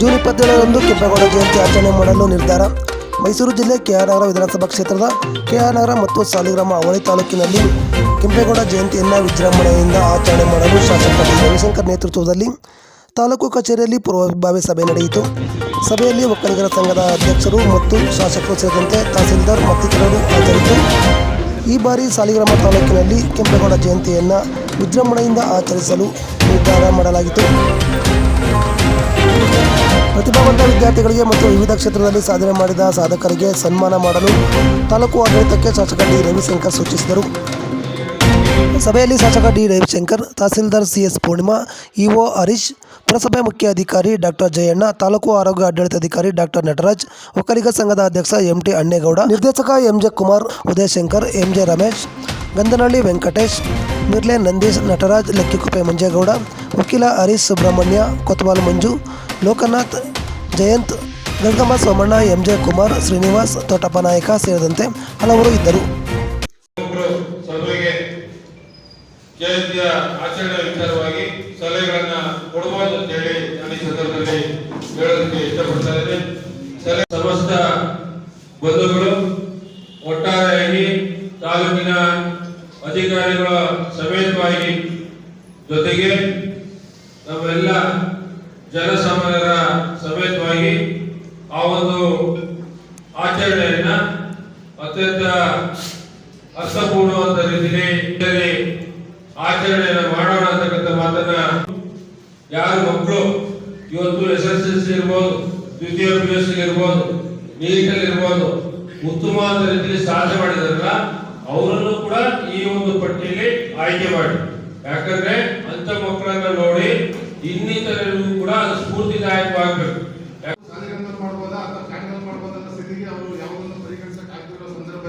June ಇಪ್ಪತ್ತೇಳರಂದು Kempegowda ಜಯಂತಿ ಆಚರಣೆ ಮಾಡಲು ನಿರ್ಧಾರ. ಮೈಸೂರು ಜಿಲ್ಲೆ ಕೆಆರ್ ನಗರ ವಿಧಾನಸಭಾ ಕ್ಷೇತ್ರದ ಕೆಆರ್ ನಗರ ಮತ್ತು ಸಾಲಿಗ್ರಾಮ ಅವಳಿ ತಾಲೂಕಿನಲ್ಲಿ ಕೆಂಪೇಗೌಡ ಜಯಂತಿಯನ್ನು ವಿಜೃಂಭಣೆಯಿಂದ ಆಚರಣೆ ಮಾಡಲು ಶಾಸಕ ರವಿಶಂಕರ್ ನೇತೃತ್ವದಲ್ಲಿ ತಾಲೂಕು ಕಚೇರಿಯಲ್ಲಿ ಪೂರ್ವಭಾವಿ ಸಭೆ ನಡೆಯಿತು. ಸಭೆಯಲ್ಲಿ ಒಕ್ಕಲಿಗರ ಸಂಘದ ಅಧ್ಯಕ್ಷರು ಮತ್ತು ಶಾಸಕರು ಸೇರಿದಂತೆ ತಹಸೀಲ್ದಾರ್ ಮತ್ತಿತರರು ಹಾಜರಿದ್ದು ಈ ಬಾರಿ ಸಾಲಿಗ್ರಾಮ ತಾಲೂಕಿನಲ್ಲಿ ಕೆಂಪೇಗೌಡ ಜಯಂತಿಯನ್ನು ವಿಜೃಂಭಣೆಯಿಂದ ಆಚರಿಸಲು ನಿರ್ಧಾರ ಮಾಡಲಾಗಿತ್ತು. ಪ್ರತಿಭಾವಂತ ವಿದ್ಯಾರ್ಥಿಗಳಿಗೆ ಮತ್ತು ವಿವಿಧ ಕ್ಷೇತ್ರದಲ್ಲಿ ಸಾಧನೆ ಮಾಡಿದ ಸಾಧಕರಿಗೆ ಸನ್ಮಾನ ಮಾಡಲು ತಾಲೂಕು ಆಡಳಿತಕ್ಕೆ ಶಾಸಕ ಡಿ. ರವಿಶಂಕರ್ ಸೂಚಿಸಿದರು. ಸಭೆಯಲ್ಲಿ ಶಾಸಕ D. Ravishankar, tahsildar CS Poornima, EO Harish, ಪುರಸಭೆ ಮುಖ್ಯ ಅಧಿಕಾರಿ ಡಾಕ್ಟರ್ ಜಯಣ್ಣ, ತಾಲೂಕು ಆರೋಗ್ಯ ಆಡಳಿತಾಧಿಕಾರಿ ಡಾಕ್ಟರ್ ನಟರಾಜ್, ಒಕ್ಕಲಿಗ ಸಂಘದ ಅಧ್ಯಕ್ಷ ಎಂಟಿ ಅಣ್ಣೇಗೌಡ, ನಿರ್ದೇಶಕ M J Kumar, Udayashankar M J Ramesh Gandhanahalli Venkatesh, Mirle Nandish Nataraj, Lakkikuppe Manjegowda, ವಕೀಲ ಹರೀಶ್ ಸುಬ್ರಹ್ಮಣ್ಯ, ಕೊತ್ವಾಲ್ ಮಂಜು, ಲೋಕನಾಥ್, ಜಯಂತ್, ಗಂಗಮ್ಮ ಸೋಮಣ್ಣ ಎಂ ಜೆ ಕುಮಾರ್, ಶ್ರೀನಿವಾಸ್, ತೋಟಪ್ಪ ನಾಯಕ ಸೇರಿದಂತೆ ಹಲವರು ಇದ್ದರು. ಜಯಂತಿಯ ಆಚರಣೆ ವಿಚಾರವಾಗಿ ಸಲಹೆಗಳನ್ನ ಕೊಡಬಹುದು ಅಂತ ಹೇಳಿ ನಾನು ಈ ಸಂದರ್ಭದಲ್ಲಿ ಹೇಳೋದಕ್ಕೆ ಇಷ್ಟಪಡ್ತಾ ಇದ್ದೇನೆ. ಸಲಹೆ ಸಮಸ್ತ ಬಂಧುಗಳು, ಒಟ್ಟಾರೆಯಾಗಿ ತಾಲೂಕಿನ ಅಧಿಕಾರಿಗಳ ಸಮೇತವಾಗಿ ಜೊತೆಗೆ ನಾವೆಲ್ಲ ಜನಸಾಮಾನ್ಯರ ಸಮೇತವಾಗಿ ಆ ಒಂದು ಆಚರಣೆಯನ್ನ ಅತ್ಯಂತ ಅರ್ಥಪೂರ್ಣವಾದ ರೀತಿಯಲ್ಲಿ ಆಚರಣೆಯನ್ನು ಮಾಡೋಣ ಅಂತಕ್ಕಂಥ ಮಾತನ್ನ ಯಾರು ಮಕ್ಕಳು ಇವತ್ತು ಎಸ್ ಎಸ್ ಎಲ್ ಸಿ ಇರ್ಬೋದು, ದ್ವಿತೀಯ ಪಿ ಯು ಸಿ ಇರ್ಬೋದು ನೀಟಲ್ಲಿ ಇರ್ಬೋದು, ಉತ್ತಮವಾದ ರೀತಿಯಲ್ಲಿ ಸಾಧನೆ ಮಾಡಿದಾರಲ್ಲ ಅವರನ್ನು ಕೂಡ ಈ ಒಂದು ಪಟ್ಟಿಯಲ್ಲಿ ಆಯ್ಕೆ ಮಾಡಿ. ಯಾಕಂದ್ರೆ ಅಂತ ಮಕ್ಕಳನ್ನ ನೋಡಿ ಇನ್ನಿತರರಿಗೂ ಕೂಡ ಅದು ಸ್ಫೂರ್ತಿದಾಯಕವಾಗಬೇಕು.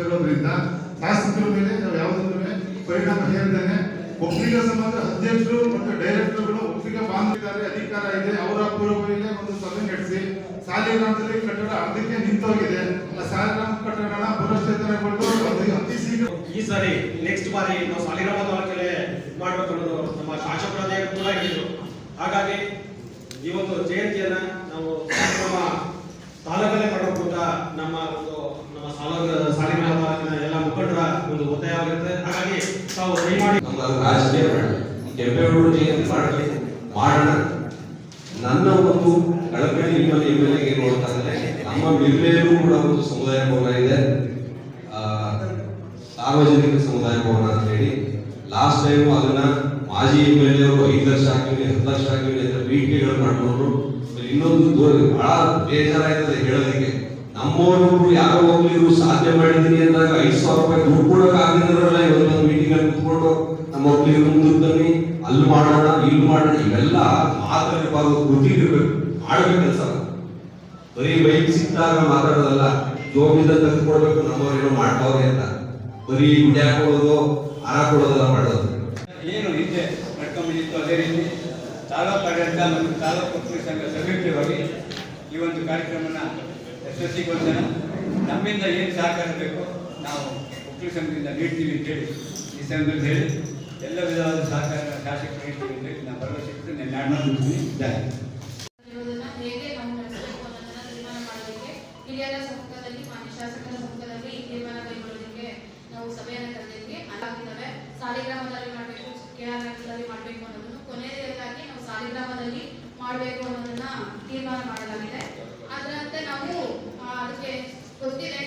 ಇರೋದ್ರಿಂದ ಮೇಲೆ ನಾವು ಪರಿಣಾಮ ಅಧ್ಯಕ್ಷರು ಮತ್ತು ಡೈರೆಕ್ಟರ್ಗಳು ಅಧಿಕಾರ ಇದೆ, ಅವರ ಪೂರ್ವದಲ್ಲಿ ಒಂದು ಸಭೆ ನಡೆಸಿ ಸಾಲಿಗ್ರಾಮದಲ್ಲಿ ಕಟ್ಟಡ ಅರ್ಧಕ್ಕೆ ನಿಂತೋಗಿದೆ. ಆ ಸಾಲಿಗ್ರಾಮ ಕಟ್ಟಡ ಪುನಶ್ಚೇತನಗೊಂಡು ಈ ಸಾರಿ ನೆಕ್ಸ್ಟ್ ಬಾರಿ ನಾವು ಸಾಲಿಗ್ರಾಮ ತಾಲೂಕಲ್ಲೇ ಮಾಡಬೇಕು ಅನ್ನೋದು ನಮ್ಮ ಶಾಸಕರಾದ ಕೂಡ ಹೇಳಿದ್ರು ಹಾಗಾಗಿ ಈ ಒಂದು ಜಯಂತಿಯನ್ನ ನಾವು ನಮ್ಮ ತಾಲೂಕಲ್ಲೇ ಮಾಡಬೇಕು ಅಂತ ನಮ್ಮ ಒಂದು ನಮ್ಮ ಸಾಲ ಸಾಲಿಗ್ರಾಮ ಎಲ್ಲ ಮುಖಂಡರ ಒಂದು ಒತ್ತಾಯವಾಗಿರುತ್ತೆ ಹಾಗಾಗಿ ತಾವು ಮಾಡಿ ನಮ್ಮ ರಾಜಕೀಯ ಕೆಂಪೇಗೌಡ ಜಯಂತಿ ಮಾಡಲಿ, ಮಾಡೋಣ. ನನ್ನ ಒಂದು ಕಳಕಳಿ ನಿಮ್ಮಲ್ಲಿ ಎಂ ಎಲ್ ನೋಡ್ತಾ ಇದ್ದಾರೆ ನಮ್ಮ ಮಿರ್ಲೆಯಲ್ಲೂ ಕೂಡ ಒಂದು ಸಮುದಾಯ ಭವನ ಇದೆ. ಸಾರ್ವಜನಿಕ ಸಮುದಾಯ ಭವನ ಅಂತ ಹೇಳಿ ಲಾಸ್ಟ್ ಟೈಮ್ ಅದನ್ನ ಮಾಜಿ ಎಂ ಎಲ್ ಎ ಐದು ಲಕ್ಷ ಹಾಕಿವಿ ಹತ್ತು ಲಕ್ಷ ಹಾಕಿವಿ ಅಂತ ಬೇಡಿಕೆಗಳು ಮಾಡಿಕೊಂಡ್ರು. ಇನ್ನೊಂದು ಬಹಳ ಬೇಜಾರಾಯ್ತದೆ ಹೇಳೋದಕ್ಕೆ. ನಮ್ಮವರು ಯಾರೋ ಇವರು ಸಾಧ್ಯ ಮಾಡಿದೀನಿ ಅಂದಾಗ ಐದು ಸಾವಿರ ರೂಪಾಯಿ ದುಡ್ಡು ಕೊಡೋಕೆ ಆಗಿದ್ರಲ್ಲ ಇವತ್ತೊಂದು ಮೀಟಿಂಗ್ ಅಲ್ಲಿ ಕೂತ್ಕೊಂಡು, ನಮ್ಮ ಒಬ್ಳಿಗೆ ಮುಂದೆ ಬನ್ನಿ ಅಲ್ಲಿ ಮಾಡೋಣ, ಇಲ್ಲಿ ಮಾಡೋಣ, ಇವೆಲ್ಲ ಮಾತಾಡಿರ್ಬಾರ್ದು ಕೃತಿ ಇರಬೇಕು ಮಾಡಬೇಕು ಕೆಲಸ. ಬರೀ ಬೈಕ್ ಸಿಕ್ಕಾಗ ಮಾತಾಡೋದಲ್ಲ ಜೋಬಿಂದ ತೆಗೆದು ಕೊಡ್ಬೇಕು ನಮ್ಮವ್ರೇನೋ ಮಾಡ್ತಾವ್ರೆ ಅಂತ. ಬರೀ ಗುಂಡೆ ಹಾಕೊಳ್ಳೋದು ಹಾರ ಕೊಡೋದೆಲ್ಲ ಮಾಡೋದು. ಏನು ಹಿಂದೆ ನಡ್ಕೊಂಡ್ಬಂದಿತ್ತು ಅದೇ ರೀತಿ ತಾಲೂಕು ಆಡಳಿತ ಮತ್ತು ತಾಲೂಕು ಪಕ್ಷ ಸಂಘ ಸಂಯುಕ್ತವಾಗಿ ಈ ಒಂದು ಕಾರ್ಯಕ್ರಮನ ಯಶಸ್ವಿಗೊಳಿಸೋಣ ನಮ್ಮಿಂದ ಏನು ಸಹಕಾರ ಬೇಕು ನಾವು ಪಕ್ಷ ಸಂಘದಿಂದ ನೀಡ್ತೀವಿ ಅಂತೇಳಿ ಈ ಸಂಘದಲ್ಲಿ ಹೇಳಿ ಎಲ್ಲ ವಿಧವಾದ ಸಹಕಾರ ಶಾಸಕರು ನೀಡ್ತೀವಿ ಅಂತೇಳಿ ನಾನು ಭರವಸೆ ಕೊಟ್ಟು ನಿನ್ನೆ ನಾಡ್ನ ಇದ್ದಾರೆ ಹಿರಿಯರ ಸಮ್ಮುಖದಲ್ಲಿ ಮಾನ್ಯ ಶಾಸಕರ ಸಮ್ಮುಖದಲ್ಲಿ ಈ ತೀರ್ಮಾನ ಕೈಗೊಳ್ಳೋದಕ್ಕೆ ನಾವು ಸಭೆಯನ್ನು ಕರೆದಿದ್ವಿ ಅದಾಗಿದ್ದಾವೆ ಸಾಲಿಗ್ರಾಮದಲ್ಲಿ ಮಾಡಬೇಕು ಕೆ ಆರ್ ಮಾಡಬೇಕು ಅನ್ನೋದನ್ನು ಕೊನೆಯದಾಗಿ ನಾವು ಸಾಲಿಗ್ರಾಮದಲ್ಲಿ ಮಾಡಬೇಕು ಅನ್ನೋದನ್ನ ತೀರ್ಮಾನ ಮಾಡಲಾಗಿದೆ. ಅದರಂತೆ ನಾವು ಅದಕ್ಕೆ ಗೊತ್ತಿದೆ